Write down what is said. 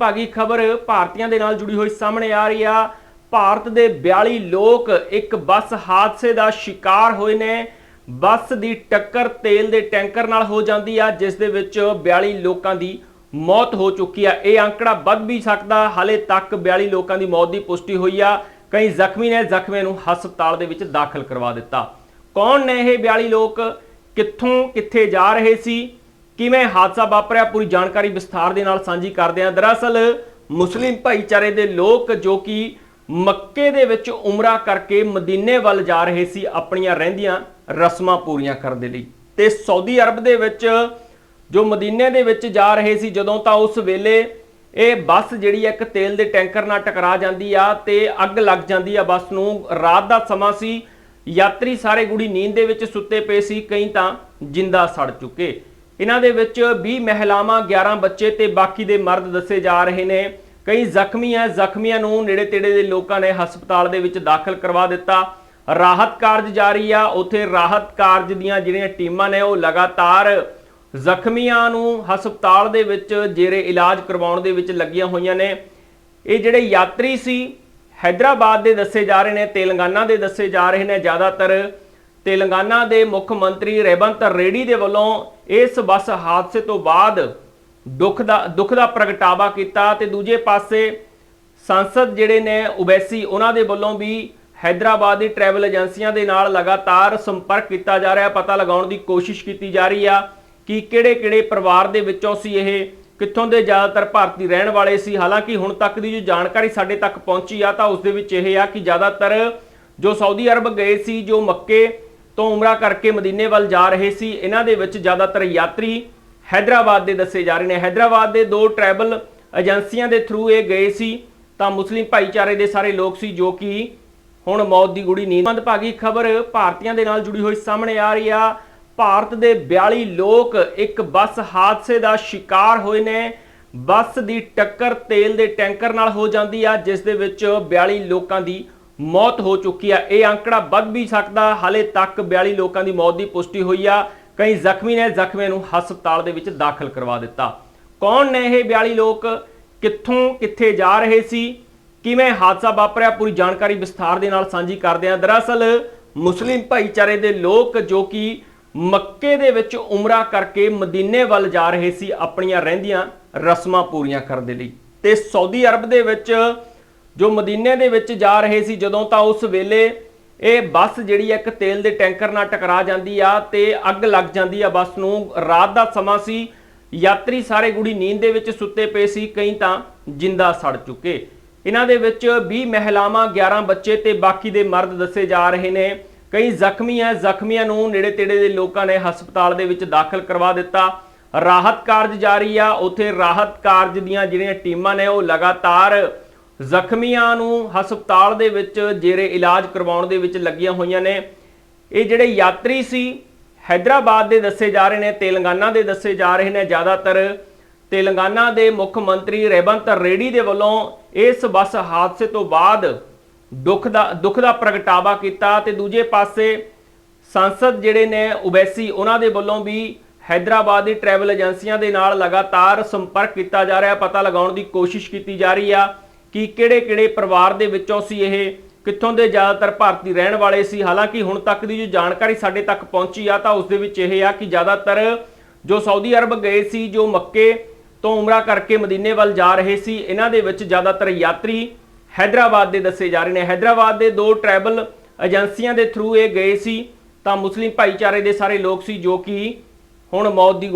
ਭਾਗੀ ਖਬਰ ਭਾਰਤੀਆਂ ਦੇ ਨਾਲ ਜੁੜੀ ਹੋਈ ਸਾਹਮਣੇ ਆ ਰਹੀ ਆ। ਭਾਰਤ ਦੇ 42 ਲੋਕ ਇੱਕ ਬੱਸ ਹਾਦਸੇ ਦਾ ਸ਼ਿਕਾਰ ਹੋਏ ਨੇ। ਬੱਸ ਦੀ ਟੱਕਰ ਤੇਲ ਦੇ ਟੈਂਕਰ ਨਾਲ ਹੋ ਜਾਂਦੀ ਆ, ਜਿਸ ਦੇ ਵਿੱਚ 42 ਲੋਕਾਂ ਦੀ ਮੌਤ ਹੋ ਚੁੱਕੀ ਆ। ਇਹ ਅੰਕੜਾ ਵੱਧ ਵੀ ਸਕਦਾ, ਹਾਲੇ ਤੱਕ 42 ਲੋਕਾਂ ਦੀ ਮੌਤ ਦੀ ਪੁਸ਼ਟੀ ਹੋਈ ਆ। ਕਈ ਜ਼ਖਮੀ ਨੇ, ਜ਼ਖਮੀਆਂ ਨੂੰ ਹਸਪਤਾਲ ਦੇ ਵਿੱਚ ਦਾਖਲ ਕਰਵਾ ਦਿੱਤਾ। ਕੌਣ ਨੇ ਇਹ 42 ਲੋਕ? ਕਿੱਥੋਂ, ਕਿੱਥੇ ਜਾ ਰਹੇ ਸੀ? ਕਿਵੇਂ ਹਾਦਸਾ ਵਾਪਰਿਆ ਪੂਰੀ ਜਾਣਕਾਰੀ ਵਿਸਥਾਰ ਦੇ ਨਾਲ ਸਾਂਝੀ ਕਰਦੇ ਹਾਂ। ਦਰਅਸਲ, ਮੁਸਲਿਮ ਭਾਈਚਾਰੇ ਦੇ ਲੋਕ ਜੋ ਕਿ ਮੱਕੇ ਦੇ ਵਿੱਚ ਉਮਰਾ ਕਰਕੇ ਮਦੀਨੇ ਵੱਲ ਜਾ ਰਹੇ ਸੀ, ਆਪਣੀਆਂ ਰਹਿੰਦੀਆਂ ਰਸਮਾਂ ਪੂਰੀਆਂ ਕਰਨ ਦੇ ਲਈ। ਤੇ ਸਾਊਦੀ ਅਰਬ ਦੇ ਵਿੱਚ ਜੋ ਮਦੀਨੇ ਦੇ ਵਿੱਚ ਜਾ ਰਹੇ ਸੀ, ਜਦੋਂ ਤਾਂ ਉਸ ਵੇਲੇ ਇਹ ਬੱਸ ਜਿਹੜੀ ਹੈ ਇੱਕ ਤੇਲ ਦੇ ਟੈਂਕਰ ਨਾਲ ਟਕਰਾ ਜਾਂਦੀ ਆ ਤੇ ਅੱਗ ਲੱਗ ਜਾਂਦੀ ਆ ਬੱਸ ਨੂੰ। ਰਾਤ ਦਾ ਸਮਾਂ ਸੀ, ਯਾਤਰੀ ਸਾਰੇ ਗੁੜੀ ਨੀਂਦ ਦੇ ਵਿੱਚ ਸੁੱਤੇ ਪਏ ਸੀ, ਕਈ ਤਾਂ ਜਿੰਦਾ ਸੜ ਚੁੱਕੇ। ਇਹਨਾਂ ਦੇ ਵਿੱਚ 20 ਮਹਿਲਾਵਾਂ 11 ਬੱਚੇ ਤੇ ਬਾਕੀ ਦੇ ਮਰਦ ਦੱਸੇ ਜਾ ਰਹੇ ਨੇ। ਕਈ ਜ਼ਖਮੀ ਹੈ ਜ਼ਖਮੀਆਂ ਨੂੰ ਨੇੜੇ ਤੇੜੇ ਦੇ ਲੋਕਾਂ ਨੇ ਹਸਪਤਾਲ ਦੇ ਵਿੱਚ ਦਾਖਲ ਕਰਵਾ ਦਿੱਤਾ। ਰਾਹਤ ਕਾਰਜ ਜਾਰੀ ਆ। ਉਥੇ ਰਾਹਤ ਕਾਰਜ ਦੀਆਂ ਜਿਹੜੀਆਂ ਟੀਮਾਂ ਨੇ, ਉਹ ਲਗਾਤਾਰ ਜ਼ਖਮੀਆਂ ਨੂੰ ਹਸਪਤਾਲ ਦੇ ਵਿੱਚ ਜੇਰੇ ਇਲਾਜ ਕਰਵਾਉਣ ਦੇ ਵਿੱਚ ਲੱਗੀਆਂ ਹੋਈਆਂ ਨੇ। ਇਹ ਜਿਹੜੇ ਯਾਤਰੀ ਸੀ ਹైదరాబాద్ ਦੇ ਦੱਸੇ ਜਾ ਰਹੇ ਨੇ, ਤੇਲੰਗਾਨਾ ਦੇ ਦੱਸੇ ਜਾ ਰਹੇ ਨੇ। ਜ਼ਿਆਦਾਤਰ ਤੇਲੰਗਾਨਾ ਦੇ ਮੁੱਖ ਮੰਤਰੀ ਰੇਵੰਤ ਰੇਡੀ ਦੇ ਵੱਲੋਂ ਇਸ ਬੱਸ ਹਾਦਸੇ ਤੋਂ ਬਾਅਦ ਦੁੱਖ ਦਾ ਦੁੱਖ ਦਾ ਪ੍ਰਗਟਾਵਾ ਕੀਤਾ ਤੇ ਦੂਜੇ ਪਾਸੇ ਸੰਸਦ ਜਿਹੜੇ ਨੇ ਉਬੈਸੀ, ਉਹਨਾਂ ਦੇ ਵੱਲੋਂ ਵੀ ਹైదరాబాద్ ਦੀ ਟਰੈਵਲ ਏਜੰਸੀਆਂ ਦੇ ਨਾਲ ਲਗਾਤਾਰ ਸੰਪਰਕ ਕੀਤਾ ਜਾ ਰਿਹਾ, ਪਤਾ ਲਗਾਉਣ ਦੀ ਕੋਸ਼ਿਸ਼ ਕੀਤੀ ਜਾ ਰਹੀ ਆ ਕਿ ਕਿਹੜੇ-ਕਿਹੜੇ ਪਰਿਵਾਰ ਦੇ ਵਿੱਚੋਂ ਸੀ ਇਹ, ਕਿੱਥੋਂ ਦੇ ਜ਼ਿਆਦਾਤਰ ਭਾਰਤੀ ਰਹਿਣ ਵਾਲੇ ਸੀ। ਹਾਲਾਂਕਿ ਹੁਣ ਤੱਕ ਦੀ ਜੋ ਜਾਣਕਾਰੀ ਸਾਡੇ ਤੱਕ ਪਹੁੰਚੀ ਆ, ਤਾਂ ਉਸ ਦੇ ਵਿੱਚ ਇਹ ਆ ਕਿ ਜ਼ਿਆਦਾਤਰ ਜੋ ਸਾਊਦੀ ਅਰਬ ਗਏ ਸੀ, ਜੋ ਮੱਕੇ ਤੋਂ ਉਮਰਾ ਕਰਕੇ ਮਦੀਨੇ ਵੱਲ ਜਾ ਰਹੇ ਸੀ। ਇਹਨਾਂ ਦੇ ਵਿੱਚ ਜ਼ਿਆਦਾਤਰ ਯਾਤਰੀ ਹైదరాబాద్ ਦੇ ਦੱਸੇ ਜਾ ਰਹੇ ਨੇ। ਹైదరాబాద్ ਦੇ ਦੋ ਟਰੈਵਲ ਏਜੰਸੀਆਂ ਦੇ ਥਰੂ ਇਹ ਗਏ ਸੀ। ਤਾਂ ਮੁਸਲਿਮ ਭਾਈਚਾਰੇ ਦੇ ਸਾਰੇ ਲੋਕ ਸੀ ਜੋ ਕਿ ਹੁਣ ਮੌਤ ਦੀ ਗੁੜੀ ਨੀਂਦ ਮੰਦਭਾਗੀ ਖਬਰ ਭਾਰਤੀਆਂ ਦੇ ਨਾਲ ਜੁੜੀ ਹੋਈ ਸਾਹਮਣੇ ਆ ਰਹੀ ਆ। ਭਾਰਤ ਦੇ 42 ਲੋਕ ਇੱਕ ਬੱਸ ਹਾਦਸੇ ਦਾ ਸ਼ਿਕਾਰ ਹੋਏ ਨੇ। ਬੱਸ ਦੀ ਟੱਕਰ ਤੇਲ ਦੇ ਟੈਂਕਰ ਨਾਲ ਹੋ ਜਾਂਦੀ ਆ, ਜਿਸ ਦੇ ਵਿੱਚ 42 ਲੋਕਾਂ ਦੀ ਮੌਤ ਹੋ ਚੁੱਕੀ ਆ। ਇਹ ਅੰਕੜਾ ਵੱਧ ਵੀ ਸਕਦਾ, ਹਾਲੇ ਤੱਕ 42 ਲੋਕਾਂ ਦੀ ਮੌਤ ਦੀ ਪੁਸ਼ਟੀ ਹੋਈ ਆ। ਕਈ ਜ਼ਖਮੀ ਨੇ ਜ਼ਖਮੀਆਂ ਨੂੰ ਹਸਪਤਾਲ ਦੇ ਵਿੱਚ ਦਾਖਲ ਕਰਵਾ ਦਿੱਤਾ। ਕੌਣ ਨੇ ਇਹ 42 ਲੋਕ? ਕਿੱਥੋਂ, ਕਿੱਥੇ ਜਾ ਰਹੇ ਸੀ? ਕਿਵੇਂ ਹਾਦਸਾ ਵਾਪਰਿਆ? ਪੂਰੀ ਜਾਣਕਾਰੀ ਵਿਸਥਾਰ ਦੇ ਨਾਲ ਸਾਂਝੀ ਕਰਦੇ ਹਾਂ। ਦਰਅਸਲ, ਮੁਸਲਿਮ ਭਾਈਚਾਰੇ ਦੇ ਲੋਕ ਜੋ ਕਿ ਮੱਕੇ ਦੇ ਵਿੱਚ ਉਮਰਾ ਕਰਕੇ ਮਦੀਨੇ ਵੱਲ ਜਾ ਰਹੇ ਸੀ, ਆਪਣੀਆਂ ਰਹਿੰਦੀਆਂ ਰਸਮਾਂ ਪੂਰੀਆਂ ਕਰਨ ਦੇ ਲਈ। ਤੇ ਸਾਊਦੀ ਅਰਬ ਦੇ ਵਿੱਚ ਜੋ ਮਦੀਨੇ ਦੇ ਵਿੱਚ ਜਾ ਰਹੇ ਸੀ ਜਦੋਂ ਤਾਂ ਉਸ ਵੇਲੇ ਇਹ ਬੱਸ ਜਿਹੜੀ ਹੈ ਇੱਕ ਤੇਲ ਦੇ ਟੈਂਕਰ ਨਾਲ ਟਕਰਾ ਜਾਂਦੀ ਆ ਤੇ ਅੱਗ ਲੱਗ ਜਾਂਦੀ ਆ ਬੱਸ ਨੂੰ। ਰਾਤ ਦਾ ਸਮਾਂ ਸੀ, ਯਾਤਰੀ ਸਾਰੇ ਗੁੜੀ ਨੀਂਦ ਦੇ ਵਿੱਚ ਸੁੱਤੇ ਪਏ ਸੀ, ਕਈ ਤਾਂ ਜਿੰਦਾ ਸੜ ਚੁੱਕੇ। ਇਹਨਾਂ ਦੇ ਵਿੱਚ 20 ਮਹਿਲਾਵਾਂ 11 ਬੱਚੇ ਤੇ ਬਾਕੀ ਦੇ ਮਰਦ ਦੱਸੇ ਜਾ ਰਹੇ ਨੇ। ਕਈ ਜ਼ਖਮੀ ਹੈ ਜ਼ਖਮੀਆਂ ਨੂੰ ਨੇੜੇ ਤੇੜੇ ਦੇ ਲੋਕਾਂ ਨੇ ਹਸਪਤਾਲ ਦੇ ਵਿੱਚ ਦਾਖਲ ਕਰਵਾ ਦਿੱਤਾ। ਰਾਹਤ ਕਾਰਜ ਜਾਰੀ ਆ। ਉੱਥੇ ਰਾਹਤ ਕਾਰਜ ਦੀਆਂ ਜਿਹੜੀਆਂ ਟੀਮਾਂ ਨੇ ਉਹ ਲਗਾਤਾਰ ਜ਼ਖਮੀਆਂ ਨੂੰ ਹਸਪਤਾਲ ਦੇ ਵਿੱਚ ਜੇਰੇ ਇਲਾਜ ਕਰਵਾਉਣ ਦੇ ਵਿੱਚ ਲੱਗੀਆਂ ਹੋਈਆਂ ਨੇ। ਇਹ ਜਿਹੜੇ ਯਾਤਰੀ ਸੀ ਹైదరాబాద్ ਦੇ ਦੱਸੇ ਜਾ ਰਹੇ ਨੇ, ਤੇਲੰਗਾਨਾ ਦੇ ਦੱਸੇ ਜਾ ਰਹੇ ਨੇ ਜ਼ਿਆਦਾਤਰ। ਤੇਲੰਗਾਨਾ ਦੇ ਮੁੱਖ ਮੰਤਰੀ ਰੇਵੰਤ ਰੇਡੀ ਦੇ ਵੱਲੋਂ ਇਸ ਬੱਸ ਹਾਦਸੇ ਤੋਂ ਬਾਅਦ ਦੁੱਖ ਦਾ ਦੁੱਖ ਦਾ ਪ੍ਰਗਟਾਵਾ ਕੀਤਾ ਤੇ ਦੂਜੇ ਪਾਸੇ ਸੰਸਦ ਜਿਹੜੇ ਨੇ, ਉਬੈਸੀ, ਉਹਨਾਂ ਦੇ ਵੱਲੋਂ ਵੀ ਹైదరాబాద్ ਦੀ ਟਰੈਵਲ ਏਜੰਸੀਆਂ ਦੇ ਨਾਲ ਲਗਾਤਾਰ ਸੰਪਰਕ ਕੀਤਾ ਜਾ ਰਿਹਾ, ਪਤਾ ਲਗਾਉਣ ਦੀ ਕੋਸ਼ਿਸ਼ ਕੀਤੀ ਜਾ ਰਹੀ ਆ। ਕਿ ਕਿਹੜੇ-ਕਿਹੜੇ ਪਰਿਵਾਰ ਦੇ ਵਿੱਚੋਂ ਸੀ ਇਹ, ਕਿੱਥੋਂ ਦੇ ਜ਼ਿਆਦਾਤਰ ਭਾਰਤੀ ਰਹਿਣ ਵਾਲੇ ਸੀ? ਹਾਲਾਂਕਿ ਹੁਣ ਤੱਕ ਦੀ ਜੋ ਜਾਣਕਾਰੀ ਸਾਡੇ ਤੱਕ ਪਹੁੰਚੀ ਆ, ਤਾਂ ਉਸ ਦੇ ਵਿੱਚ ਇਹ ਆ ਕਿ ਜ਼ਿਆਦਾਤਰ ਜੋ ਸਾਊਦੀ ਅਰਬ ਗਏ ਸੀ, ਜੋ ਮੱਕੇ ਤੋਂ ਉਮਰਾ ਕਰਕੇ ਮਦੀਨੇ ਵੱਲ ਜਾ ਰਹੇ ਸੀ, ਇਹਨਾਂ ਦੇ ਵਿੱਚ ਜ਼ਿਆਦਾਤਰ ਯਾਤਰੀ ਹైదరాబాద్ ਦੇ ਦੱਸੇ ਜਾ ਰਹੇ ਨੇ। ਹైదరాబాద్ ਦੇ ਦੋ ਟਰੈਵਲ ਏਜੰਸੀਆਂ ਦੇ ਥਰੂ ਇਹ ਗਏ ਸੀ, ਤਾਂ ਮੁਸਲਿਮ ਭਾਈਚਾਰੇ ਦੇ ਸਾਰੇ ਲੋਕ ਸੀ, ਜੋ ਕਿ ਹੁਣ ਮੌਤ ਦੀ